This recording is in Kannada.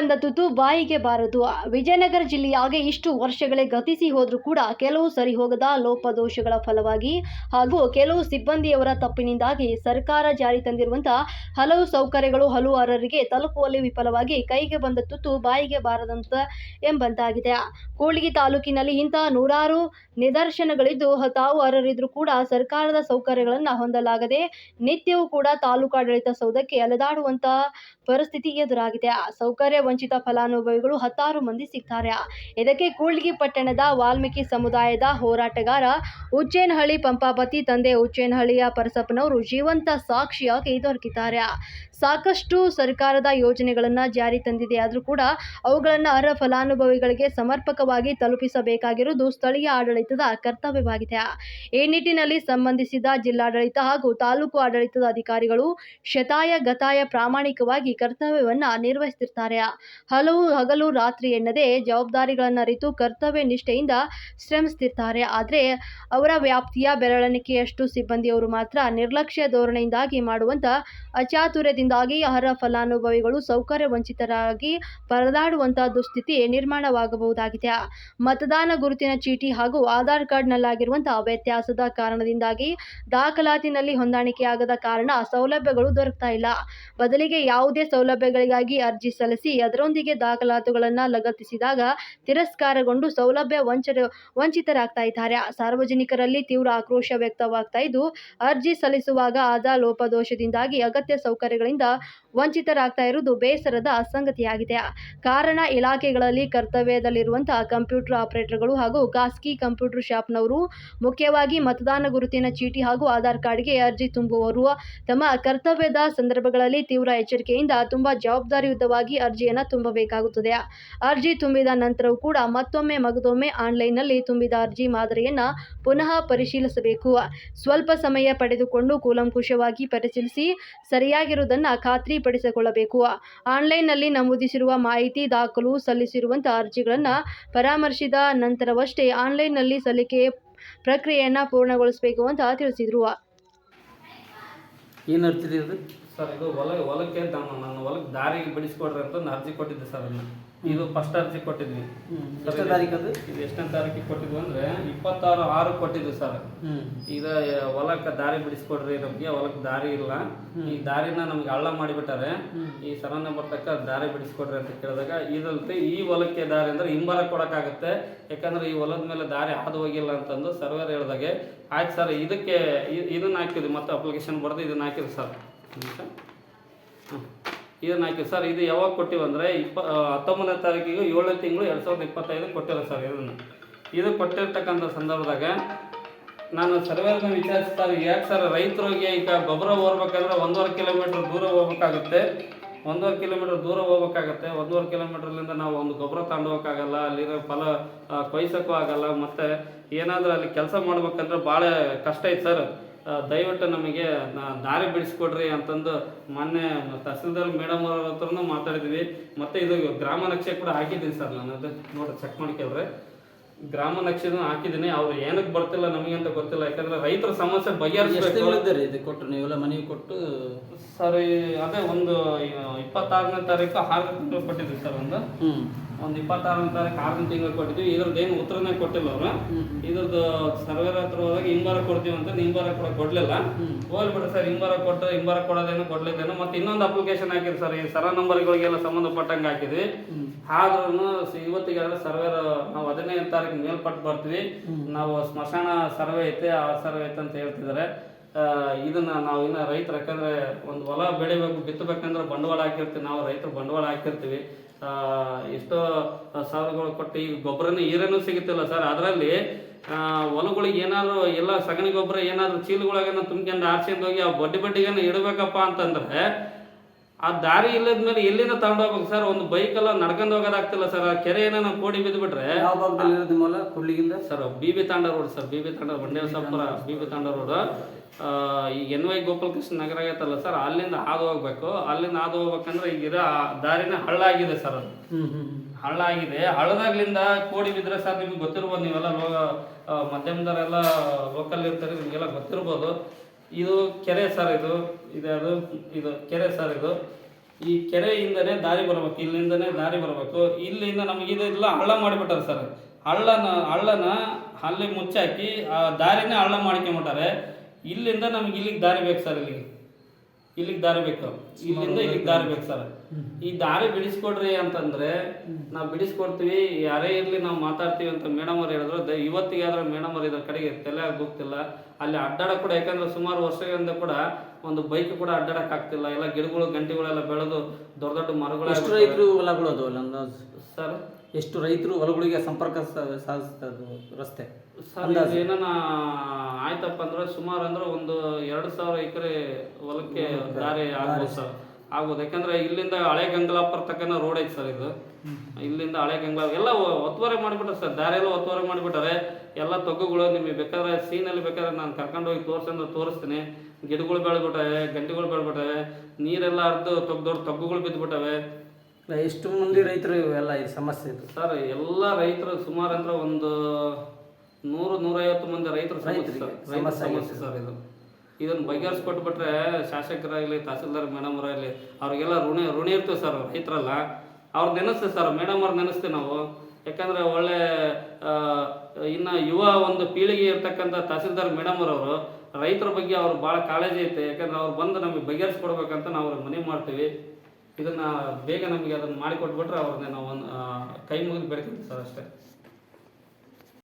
ಬಂದ ತುತು ಬಾಯಿಗೆ ಬಾರದು. ವಿಜಯನಗರ ಜಿಲ್ಲೆಯಾಗೆ ಇಷ್ಟು ವರ್ಷಗಳೇ ಗತಿಸಿ ಹೋದರೂ ಕೂಡ ಕೆಲವು ಸರಿ ಹೋಗದ ಲೋಪದೋಷಗಳ ಫಲವಾಗಿ ಹಾಗೂ ಕೆಲವು ಸಿಬ್ಬಂದಿಯವರ ತಪ್ಪಿನಿಂದಾಗಿ ಸರ್ಕಾರ ಜಾರಿ ತಂದಿರುವಂತಹ ಹಲವು ಸೌಕರ್ಯಗಳು ಹಲವಾರರಿಗೆ ತಲುಪುವಲ್ಲಿ ವಿಫಲವಾಗಿ ಕೈಗೆ ಬಂದ ತುತು ಬಾಯಿಗೆ ಬಾರದಂತ ಎಂಬಂತಾಗಿದೆ. ಕೂಡ್ಲಿಗಿ ತಾಲೂಕಿನಲ್ಲಿ ಇಂತಹ ನೂರಾರು ನಿದರ್ಶನಗಳಿದ್ದು ತಾವು ಅರರಿದ್ರೂ ಕೂಡ ಸರ್ಕಾರದ ಸೌಕರ್ಯಗಳನ್ನು ಹೊಂದಲಾಗದೆ ನಿತ್ಯವೂ ಕೂಡ ತಾಲೂಕಾಡಳಿತ ಸೌಧಕ್ಕೆ ಅಲೆದಾಡುವಂತಹ ಪರಿಸ್ಥಿತಿ ಎದುರಾಗಿದೆ. ಸೌಕರ್ಯ ವಂಚಿತ ಫಲಾನುಭವಿಗಳು ಹತ್ತಾರು ಮಂದಿ ಸಿಗ್ತಾರೆ. ಇದಕ್ಕೆ ಕೂಡ್ಲಿಗಿ ಪಟ್ಟಣದ ವಾಲ್ಮೀಕಿ ಸಮುದಾಯದ ಹೋರಾಟಗಾರ ಉಚ್ಚೇನಹಳ್ಳಿ ಪಂಪಾಪತಿ ತಂದೆ ಉಚ್ಚೇನಹಳ್ಳಿಯ ಪರಸಪ್ಪನವರು ಜೀವಂತ ಸಾಕ್ಷಿಯಾಗಿ ದೊರಕಿದ್ದಾರೆ. ಸಾಕಷ್ಟು ಸರ್ಕಾರದ ಯೋಜನೆಗಳನ್ನು ಜಾರಿ ತಂದಿದೆ. ಆದರೂ ಕೂಡ ಅವುಗಳನ್ನು ಅರ್ಹ ಫಲಾನುಭವಿಗಳಿಗೆ ಸಮರ್ಪಕವಾಗಿ ತಲುಪಿಸಬೇಕಾಗಿರುವುದು ಸ್ಥಳೀಯ ಆಡಳಿತದ ಕರ್ತವ್ಯವಾಗಿದೆ. ಈ ನಿಟ್ಟಿನಲ್ಲಿ ಸಂಬಂಧಿಸಿದ ಜಿಲ್ಲಾಡಳಿತ ಹಾಗೂ ತಾಲೂಕು ಆಡಳಿತದ ಅಧಿಕಾರಿಗಳು ಶತಾಯ ಗತಾಯ ಪ್ರಾಮಾಣಿಕವಾಗಿ ಕರ್ತವ್ಯವನ್ನು ನಿರ್ವಹಿಸುತ್ತಿರ್ತಾರೆ ಹಲವು ಹಗಲು ರಾತ್ರಿ ಎನ್ನದೆ ಜವಾಬ್ದಾರಿಗಳನ್ನು ಅರಿತು ಕರ್ತವ್ಯ ನಿಷ್ಠೆಯಿಂದ ಶ್ರಮಿಸುತ್ತಿರ್ತಾರೆ ಆದರೆ ಅವರ ವ್ಯಾಪ್ತಿಯ ಬೆರಳೆಣಿಕೆಯಷ್ಟು ಸಿಬ್ಬಂದಿಯವರು ಮಾತ್ರ ನಿರ್ಲಕ್ಷ್ಯ ಧೋರಣೆಯಿಂದಾಗಿ ಮಾಡುವಂತ ಅಚಾತುರ್ಯದಿಂದಾಗಿ ಅರ್ಹ ಫಲಾನುಭವಿಗಳು ಸೌಕರ್ಯ ವಂಚಿತರಾಗಿ ಪರದಾಡುವಂತಹ ದುಸ್ಥಿತಿ ನಿರ್ಮಾಣವಾಗಬಹುದಾಗಿದೆ. ಮತದಾನ ಗುರುತಿನ ಚೀಟಿ ಹಾಗೂ ಆಧಾರ್ ಕಾರ್ಡ್ನಲ್ಲಾಗಿರುವಂತಹ ವ್ಯತ್ಯಾಸದ ಕಾರಣದಿಂದಾಗಿ ದಾಖಲಾತಿನಲ್ಲಿ ಹೊಂದಾಣಿಕೆಯಾಗದ ಕಾರಣ ಸೌಲಭ್ಯಗಳು ದೊರಕ್ತಾ ಇಲ್ಲ. ಬದಲಿಗೆ ಯಾವುದೇ ಸೌಲಭ್ಯಗಳಿಗಾಗಿ ಅರ್ಜಿ ಸಲ್ಲಿಸಿ ಅದರೊಂದಿಗೆ ದಾಖಲಾತುಗಳನ್ನು ಲಗತ್ತಿಸಿದಾಗ ತಿರಸ್ಕಾರಗೊಂಡು ಸೌಲಭ್ಯ ವಂಚರ, ವಂಚಿತರಾಗ್ತಾ ಇದ್ದಾರೆ. ಸಾರ್ವಜನಿಕರಲ್ಲಿ ತೀವ್ರ ಆಕ್ರೋಶ ವ್ಯಕ್ತವಾಗ್ತಾ ಇದ್ದು, ಅರ್ಜಿ ಸಲ್ಲಿಸುವಾಗ ಆದ ಲೋಪದೋಷದಿಂದಾಗಿ ಅಗತ್ಯ ಸೌಕರ್ಯಗಳಿಂದ ವಂಚಿತರಾಗ್ತಾ ಇರುವುದು ಬೇಸರದ ಅಸಂಗತಿಯಾಗಿದೆ ಕಾರಣ ಇಲಾಖೆಗಳಲ್ಲಿ ಕರ್ತವ್ಯದಲ್ಲಿರುವಂತಹ ಕಂಪ್ಯೂಟರ್ ಆಪರೇಟರ್ಗಳು ಹಾಗೂ ಖಾಸಗಿ ಕಂಪ್ಯೂಟರ್ ಶಾಪ್ನವರು, ಮುಖ್ಯವಾಗಿ ಮತದಾನ ಗುರುತಿನ ಚೀಟಿ ಹಾಗೂ ಆಧಾರ್ ಕಾರ್ಡ್ಗೆ ಅರ್ಜಿ ತುಂಬುವವರು, ತಮ್ಮ ಕರ್ತವ್ಯದ ಸಂದರ್ಭಗಳಲ್ಲಿ ತೀವ್ರ ಎಚ್ಚರಿಕೆಯಿಂದ ತುಂಬಾ ಜವಾಬ್ದಾರಿಯುತವಾಗಿ ಅರ್ಜಿಯನ್ನು ತುಂಬಬೇಕಾಗುತ್ತದೆ. ಅರ್ಜಿ ತುಂಬಿದ ನಂತರವೂ ಕೂಡ ಮತ್ತೊಮ್ಮೆ ಮಗದೊಮ್ಮೆ ಆನ್ಲೈನ್ನಲ್ಲಿ ತುಂಬಿದ ಅರ್ಜಿ ಮಾದರಿಯನ್ನು ಪುನಃ ಪರಿಶೀಲಿಸಬೇಕು. ಸ್ವಲ್ಪ ಸಮಯ ಪಡೆದುಕೊಂಡು ಕೂಲಂಕುಷವಾಗಿ ಪರಿಶೀಲಿಸಿ ಸರಿಯಾಗಿರುವುದನ್ನು ಖಾತ್ರಿಪಡಿಸಿಕೊಳ್ಳಬೇಕು. ಆನ್ಲೈನ್ನಲ್ಲಿ ನಮೂದಿಸಿರುವ ಮಾಹಿತಿ ದಾಖಲು ಸಲ್ಲಿಸಿರುವಂತಹ ಅರ್ಜಿಗಳನ್ನು ಪರಾಮರ್ಶಿದ ನಂತರವಷ್ಟೇ ಆನ್ಲೈನ್ನಲ್ಲಿ ಸಲ್ಲಿಕೆ ಪ್ರಕ್ರಿಯೆಯನ್ನು ಪೂರ್ಣಗೊಳಿಸಬೇಕು ಅಂತ ತಿಳಿಸಿದರು. ಸರ್ ಇದು ಹೊಲ ಹೊಲಕ್ಕೆ ನಮ್ಮ ನನ್ನ ಹೊಲಕ್ಕೆ ದಾರಿಗೆ ಬಿಡಿಸ್ಕೊಡ್ರಿ ಅಂತ ನಾನು ಅರ್ಜಿ ಕೊಟ್ಟಿದ್ದೆ ಸರ್ ಅದನ್ನ. ಇದು ಫಸ್ಟ್ ಅರ್ಜಿ ಕೊಟ್ಟಿದ್ವಿ. ಎಷ್ಟನೇ ಇದು- ತಾರೀಕು ಅದು? ಇದು ಎಷ್ಟನೇ ತಾರೀಕಿಗೆ ಕೊಟ್ಟಿದ್ವಿ ಅಂದ್ರೆ ಇಪ್ಪತ್ತಾರು ಆರು ಕೊಟ್ಟಿದ್ವಿ ಸರ್. ಈಗ ಹೊಲಕ್ಕೆ ದಾರಿ ಬಿಡಿಸ್ಕೊಡ್ರಿ ನಮಗೆ ಹೊಲಕ್ಕೆ ದಾರಿ ಇಲ್ಲ. ಈ ದಾರಿನ ನಮ್ಗೆ ಹಳ್ಳ ಮಾಡಿಬಿಟ್ಟಾರೆ. ಈ ಸರನ್ನ ಬರ್ತಕ್ಕ ದಾರಿ ಬಿಡಿಸ್ಕೊಡ್ರಿ ಅಂತ ಕೇಳಿದಾಗ ಇದಲ್ತೆ ಈ ಹೊಲಕ್ಕೆ ದಾರಿ ಅಂದ್ರೆ ಹಿಂಬರ ಕೊಡಕ್ಕಾಗತ್ತೆ. ಯಾಕಂದ್ರೆ ಈ ಹೊಲದ ಮೇಲೆ ದಾರಿ ಹಾದು ಹೋಗಿಲ್ಲ ಅಂತಂದು ಸರ್ವೇರ್ ಹೇಳಿದಾಗೆ ಆಯ್ತು ಸರ್ ಇದಕ್ಕೆ ಇದನ್ನ ಹಾಕಿದ್ವಿ ಮತ್ತೆ ಅಪ್ಲಿಕೇಶನ್ ಬರೆದು ಇದನ್ನ ಹಾಕಿದ್ವಿ ಸರ್. ಹ್ಮ್. ಇದನ್ನ ಹಾಕಿ ಸರ್? ಇದು ಯಾವಾಗ ಕೊಟ್ಟಿವಂದರೆ ಇಪ್ಪ ಹತ್ತೊಂಬತ್ತನೇ ತಾರೀಕಿಗೆ ಏಳನೇ ತಿಂಗಳು ಎರಡು ಸಾವಿರದ ಇಪ್ಪತ್ತೈದು ಕೊಟ್ಟಿಲ್ಲ ಸರ್ ಇದನ್ನು. ಇದು ಕೊಟ್ಟಿರ್ತಕ್ಕಂಥ ಸಂದರ್ಭದಾಗ ನಾನು ಸರ್ವೇರ್ನ ವಿಚಾರಿಸ್ತಾರೆ ಯಾಕೆ ಸರ್? ರೈತರಿಗೆ ಈಗ ಗೊಬ್ಬರ ಹೋಗ್ಬೇಕಂದ್ರೆ ಒಂದೂವರೆ ಕಿಲೋಮೀಟ್ರ್ ದೂರ ಹೋಗ್ಬೇಕಾಗುತ್ತೆ. ಒಂದೂವರೆ ಕಿಲೋಮೀಟರ್ ದೂರ ಹೋಗ್ಬೇಕಾಗತ್ತೆ. ಒಂದೂವರೆ ಕಿಲೋಮೀಟರ್ಲಿಂದ ನಾವು ಒಂದು ಗೊಬ್ಬರ ತಗೊಂಡು ಹೋಗೋಕ್ಕಾಗಲ್ಲ ಅಲ್ಲಿರೋ ಫಲ ಕೊಯ್ಸೋಕ್ಕೂ ಆಗಲ್ಲ, ಮತ್ತು ಏನಾದರೂ ಅಲ್ಲಿ ಕೆಲಸ ಮಾಡ್ಬೇಕಂದ್ರೆ ಭಾಳ ಕಷ್ಟ ಐತೆ ಸರ್. ದಯವಿಟ್ಟು ನಮಗೆ ದಾರಿ ಬಿಡಿಸ್ಕೊಡ್ರಿ ಅಂತಂದು ಮೊನ್ನೆ ತಹಸೀಲ್ದಾರ್ ಮೇಡಮ್ ಅವ್ರ ಹತ್ರನೂ ಮಾತಾಡಿದ್ವಿ. ಮತ್ತು ಇದು ಗ್ರಾಮ ನಕ್ಷೆ ಕೂಡ ಹಾಕಿದ್ದೀನಿ ಸರ್ ನಾನು ಅದು ನೋಡಿ ಚೆಕ್ ಮಾಡ್ಕೊಳ್ರಿ. ಗ್ರಾಮ ನಕ್ಷೆನ ಹಾಕಿದ್ದೀನಿ. ಅವ್ರು ಏನಕ್ಕೆ ಬರ್ತಿಲ್ಲ ನಮಗೆ ಅಂತ ಗೊತ್ತಿಲ್ಲ. ಯಾಕಂದ್ರೆ ರೈತರ ಸಮಸ್ಯೆ ಎಷ್ಟು ಬಗೆಹರಿಸಬೇಕು ತಿಂಗಳಿದ್ದಾರೆ ಇದು ಕೊಟ್ಟು ನೀವೆಲ್ಲ ಮನೆಗೆ ಕೊಟ್ಟು? ಸರ್ ಈ- ಅದೇ ಒಂದು ಇಪ್ಪತ್ತಾರನೇ ತಾರೀಕು ತಿಂಗಳು ಕೊಟ್ಟಿದ್ವಿ ಸರ್ ಒಂದು. ಹ್ಞೂ ಒಂದು ಇಪ್ಪತ್ತಾರನೇ ತಾರೀಕು ಆರನೇ ತಿಂಗಳು ಕೊಟ್ಟಿದ್ವಿ. ಇದ್ರದ್ದು ಏನು ಉತ್ತರನೇ ಕೊಟ್ಟಿಲ್ಲ ಅವರು. ಇದ್ರದ್ದು ಸರ್ವೇರ್ ಹತ್ರ ಹೋದಾಗ ಹಿಂಬಾರ ಕೊಡ್ತೀವಿ ಅಂತ ಹಿಂಬಾರ ಕೂಡ ಕೊಡ್ಲಿಲ್ಲ. ಹೋಗ್ಬಿಡ್ರಿ ಸರ್ ಹಿಂಬಾರ ಕೊಟ್ಟು ಹಿಂಬಾರ ಕೊಡೋದೇನು ಕೊಡ್ಲಿದ್ದೇನು ಮತ್ತೆ ಇನ್ನೊಂದು ಅಪ್ಲಿಕೇಶನ್ ಹಾಕಿದ್ವಿ ಸರ್. ಈ ಸರ ನಂಬರ್ಗಳಿಗೆಲ್ಲ ಸಂಬಂಧಪಟ್ಟಂಗೆ ಹಾಕಿದ್ವಿ. ಆದ್ರೂ ಇವತ್ತಿಗೆ ಸರ್ವೇರ್ ನಾವು ಹದಿನೈದು ತಾರೀಕು ಮೇಲ್ಪಟ್ಟು ಬರ್ತೀವಿ. ನಾವು ಸ್ಮಶಾನ ಸರ್ವೆ ಐತೆ ಆ ಸರ್ವೆ ಐತೆ ಅಂತ ಹೇಳ್ತಿದ್ದಾರೆ. ಇದನ್ನ ನಾವು ಇನ್ನು ರೈತರು ಯಾಕಂದರೆ ಒಂದು ಹೊಲ ಬೆಳಿಬೇಕು ಬಿತ್ತಬೇಕಂದ್ರೆ ಬಂಡವಾಳ ಹಾಕಿರ್ತೀವಿ. ನಾವು ರೈತರು ಬಂಡವಾಳ ಹಾಕಿರ್ತೀವಿ. ಆ, ಎಷ್ಟೋ ಸಾವಿರಗಳು ಕೊಟ್ಟು ಈಗ ಗೊಬ್ಬರನೇ ಈರೇನು ಸಿಗುತ್ತಿಲ್ಲ ಸರ್. ಅದರಲ್ಲಿ ಹೊಲಗಳಿಗೆ ಏನಾದ್ರು ಎಲ್ಲ ಸಗಣಿ ಗೊಬ್ಬರ ಏನಾದ್ರು ಚೀಲಗಳಾಗನ ತುಂಬ್ಕೊಂಡು ಆರ್ಸ್ಕೊಂಡು ಹೋಗಿ ಆ ಬಡ್ಡಿ ಬಡ್ಡಿಗೇನ ಇಡಬೇಕಪ್ಪ ಅಂತಂದ್ರೆ ಆ ದಾರಿ ಇಲ್ಲದ ಮೇಲೆ ಎಲ್ಲಿಂದ ತಗೊಂಡು ಹೋಗ್ಬೇಕು ಸರ್? ಒಂದು ಬೈಕ್ ಎಲ್ಲ ನಡ್ಕೊಂಡು ಹೋಗೋದಾಗ್ತಿಲ್ಲ ಸರ್. ಆ ಕೆರೆ ಏನೋ ಕೋಡಿ ಬಿದ್ದುಬಿಟ್ರೆ ಕುಳ್ಳಿಗಿಂದ sir B B Thanda road sir. B B Thanda ಸಪ್ಪರ B B ತಾಂಡ ರೋಡ್. ಈಗ ಎನ್ ವೈ ಗೋಪಾಲಕೃಷ್ಣ ನಗರ ಆಗೈತಲ್ಲ ಸರ್ ಅಲ್ಲಿಂದ ಹಾದು ಹೋಗ್ಬೇಕು. ಅಲ್ಲಿಂದ ಹಾದು ಹೋಗ್ಬೇಕಂದ್ರೆ ಈಗ ದಾರಿನ ಹಳ್ಳ ಆಗಿದೆ ಸರ್ ಅದು. ಹಳ್ಳ ಆಗಿದೆ ಹಳ್ಳದಾಗ್ಲಿಂದ ಕೋಡಿ ಬಿದ್ರೆ ಸರ್ ನಿಮ್ಗೆ ಗೊತ್ತಿರ್ಬೋದು ನೀವೆಲ್ಲ ಲೋ ಮಧ್ಯಮದವರೆಲ್ಲ ಲೋಕಲ್ ಇರ್ತಾರೆ ನಿಮಗೆಲ್ಲ ಗೊತ್ತಿರ್ಬೋದು. ಇದು ಕೆರೆ ಸರ್ ಇದು. ಇದು ಅದು ಇದು ಕೆರೆ ಸರ್ ಇದು. ಈ ಕೆರೆಯಿಂದನೇ ದಾರಿ ಬರ್ಬೇಕು ಇಲ್ಲಿಂದನೇ ದಾರಿ ಬರಬೇಕು. ಇಲ್ಲಿಂದ ನಮಗೆ ಇದೆಲ್ಲ ಹಳ್ಳ ಮಾಡಿಬಿಟ್ಟಾರೆ ಸರ್. ಹಳ್ಳನ ಹಳ್ಳನ ಅಲ್ಲಿ ಮುಚ್ಚಾಕಿ ಆ ದಾರಿನೇ ಹಳ್ಳ ಮಾಡ್ಕೊಂಬಿಟ್ಟಾರೆ. ಇಲ್ಲಿಂದ ನಮ್ಗೆ ಇಲ್ಲಿಗೆ ದಾರಿ ಬೇಕು ಸರ್ ಇಲ್ಲಿಗೆ. ಇಲ್ಲಿಗೆ ದಾರಿ ಬೇಕು. ಇಲ್ಲಿಂದ ಇಲ್ಲಿಗೆ ದಾರಿ ಬೇಕು ಸರ್. ಈ ದಾರಿ ಬಿಡಿಸ್ಕೊಡ್ರಿ ಅಂತಂದ್ರೆ ನಾವು ಬಿಡಿಸ್ಕೊಡ್ತೀವಿ. ಯಾರೇ ಇರ್ಲಿ ನಾವು ಮಾತಾಡ್ತೀವಿ ಅಂತ ಮೇಡಮ್ ಅವ್ರು ಹೇಳಿದ್ರು. ಇವತ್ತಿಗೆ ಆದ್ರೆ ಮೇಡಮ್ ಅವ್ರು ಇದ್ರ ಕಡೆಗೆ ತಲೆ ಹೋಗ್ತಿಲ್ಲ. ಅಲ್ಲಿ ಅಡ್ಡಾಡ ಕೂಡ, ಯಾಕಂದ್ರೆ ಸುಮಾರು ವರ್ಷಗಳಿಂದ ಕೂಡ ಒಂದು ಬೈಕ್ ಕೂಡ ಅಡ್ಡಾಡಕ್ ಆಗ್ತಿಲ್ಲ. ಎಲ್ಲ ಗಿಡಗಳು ಗಂಟೆಗಳೆಲ್ಲ ಬೆಳೆದು ದೊಡ್ಡ ದೊಡ್ಡ ಮರಗಳು ಎಷ್ಟು ರೈತರು ಹೊಲಗಳು ಅದು ಅಂದಾಜು ಸರ್? ಎಷ್ಟು ರೈತರು ಹೊಲಗಳಿಗೆ ಸಂಪರ್ಕ ಸಾಧಿಸ್ತದೆ ರಸ್ತೆ? ಸರ್ ಏನಾನ ಆಯ್ತಪ್ಪ ಅಂದ್ರೆ ಸುಮಾರು ಅಂದ್ರೆ ಒಂದು ಎರಡು ಸಾವಿರ ಎಕರೆ ಹೊಲಕ್ಕೆ ದಾರಿ ಆಗ್ಬೋದು ಸರ್. ಆಗ್ಬೋದು. ಯಾಕಂದ್ರೆ ಇಲ್ಲಿಂದ ಹಳೆ ಗಂಗಲಾಪುರ ತಕ್ಕನ ರೋಡ್ ಐತೆ ಸರ್ ಇದು. ಇಲ್ಲಿಂದ ಹಳೆ ಗಂಗ್ಲಾ ಎಲ್ಲ ಒತ್ತುವರೆ ಮಾಡಿಬಿಟ್ರೆ ಸರ್. ದಾರಿ ಎಲ್ಲ ಒತ್ತುವರಿ ಮಾಡಿಬಿಟ್ಟಾರೆ. ಎಲ್ಲ ತೊಗ್ಗುಗಳು ನಿಮಗೆ ಬೇಕಾದ್ರೆ ಸೀನಲ್ಲಿ ಬೇಕಾದ್ರೆ ನಾನು ಕರ್ಕೊಂಡು ಹೋಗಿ ತೋರಿಸಂದ್ರೆ ತೋರಿಸ್ತೀನಿ. ಗಿಡಗಳು ಬೆಳೆದ್ಬಿಟ್ಟವೆ ಗಂಟೆಗಳು ಬೆಳೆದ್ಬಿಟ್ಟವೆ ನೀರೆಲ್ಲ ಹರಿದು ತೊಗ್ದವ್ರು ತಗ್ಗುಗಳು ಬಿದ್ದುಬಿಟ್ಟವೆ ಎಷ್ಟು ಮಂದಿ ರೈತರು ಇವೆಲ್ಲ ಈ ಸಮಸ್ಯೆ ಇದು? ಸರ್ ಎಲ್ಲ ರೈತರು ಸುಮಾರು ಅಂದ್ರೆ ಒಂದು ನೂರು ನೂರೈವತ್ತು ಮಂದಿ ರೈತರು ಸಮಸ್ಯೆ ಸರ್. ರೈತರ ಸಮಸ್ಯೆ ಸರ್ ಇದು. ಇದನ್ನು ಬಗೆಹರಿಸ್ಕೊಟ್ಬಿಟ್ರೆ ಶಾಸಕರಾಗಲಿ ತಹಸೀಲ್ದಾರ್ ಮೇಡಮ್ ಅವರಾಗಲಿ ಅವ್ರಿಗೆಲ್ಲ ಋಣ ಋಣ ಇರ್ತೀವಿ ಸರ್ ರೈತರಲ್ಲ. ಅವ್ರು ನೆನೆಸ್ತೇವೆ ಸರ್ ಮೇಡಮ್ ಅವ್ರು ನೆನೆಸ್ತೇವೆ ನಾವು. ಯಾಕಂದ್ರೆ ಒಳ್ಳೆ ಇನ್ನು ಯುವ ಒಂದು ಪೀಳಿಗೆ ಇರ್ತಕ್ಕಂಥ ತಹಸೀಲ್ದಾರ್ ಮೇಡಮ್ ಅವರು ರೈತರ ಬಗ್ಗೆ ಅವ್ರು ಭಾಳ ಕಾಳಜಿ ಐತೆ. ಯಾಕಂದ್ರೆ ಅವ್ರು ಬಂದು ನಮಗೆ ಬಗೆಹರಿಸ್ಕೊಡ್ಬೇಕಂತ ನಾವು ಅವ್ರಿಗೆ ಮನವಿ ಮಾಡ್ತೀವಿ. ಇದನ್ನ ಬೇಗ ನಮಗೆ ಅದನ್ನ ಮಾಡಿಕೊಟ್ಬಿಟ್ರೆ ಅವ್ರನ್ನ ನಾವು ಒಂದು ಕೈ ಮುಗಿದು ಬೆಳಿತೀವಿ ಸರ್ ಅಷ್ಟೇ.